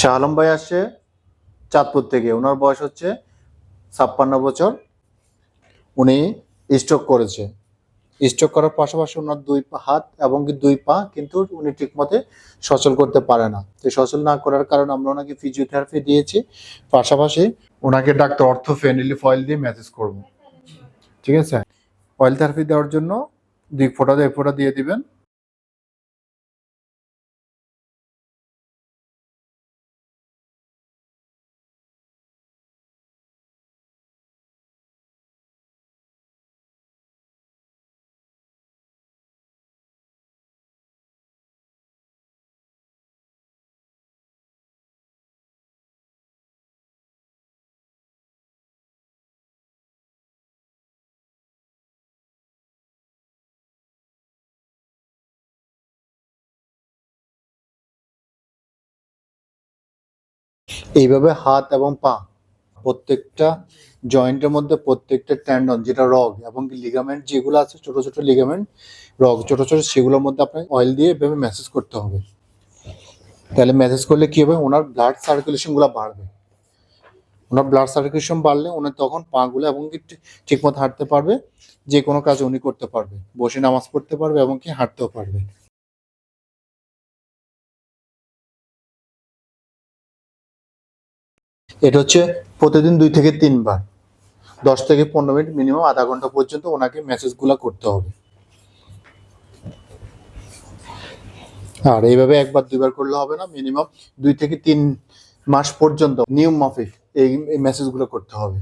শাহ আলম ভাই আসছে চাঁদপুর থেকে। ওনার বয়স হচ্ছে ছাপ্পান্ন বছর। উনি স্ট্রোক করেছে। স্ট্রোক করার পাশাপাশি ওনার দুই হাত এবং কি দুই পা কিন্তু উনি ঠিকমতো সচল করতে পারে না। তো সচল না করার কারণে আমরা ওনাকে ফিজিওথেরাপি দিয়েছি। পাশাপাশি ওনাকে ডাক্তার অর্থ ফেনিলি ফয়েল দিয়ে ম্যাসেজ করব। ঠিক আছে? অয়েল থেরাপি দেওয়ার জন্য দুই ফোঁটা দুই ফোঁটা দিয়ে দিবেন। এইভাবে হাত এবং পা প্রত্যেকটা জয়েন্টের মধ্যে প্রত্যেকটা ট্যান্ডন যেটা রগ এবং লিগামেন্ট যেগুলো আছে, ছোট ছোট লিগামেন্ট রগ ছোট ছোট সেগুলোর মধ্যে আপনাকে অয়েল দিয়ে এভাবে ম্যাসেজ করতে হবে। তাহলে ম্যাসেজ করলে কি হবে? ওনার ব্লাড সার্কুলেশনগুলো বাড়বে। ওনার ব্লাড সার্কুলেশন বাড়লে ওনার তখন পাগুলো এবং কি ঠিকমতো হাঁটতে পারবে, যে কোনো কাজ উনি করতে পারবে। বসে নামাজ পড়তে পারবে এবং কি হাঁটতেও পারবে। এটা হচ্ছে প্রতিদিন দুই থেকে তিনবার। দশ থেকে পনেরো মিনিট মিনিমাম আধা ঘণ্টা পর্যন্ত ওনাকে মেসেজগুলো করতে হবে। আর এইভাবে একবার, দুইবার করলে হবে না মিনিমাম দুই থেকে তিন মাস পর্যন্ত, নিয়ম মাফিক এই মেসেজগুলো করতে হবে।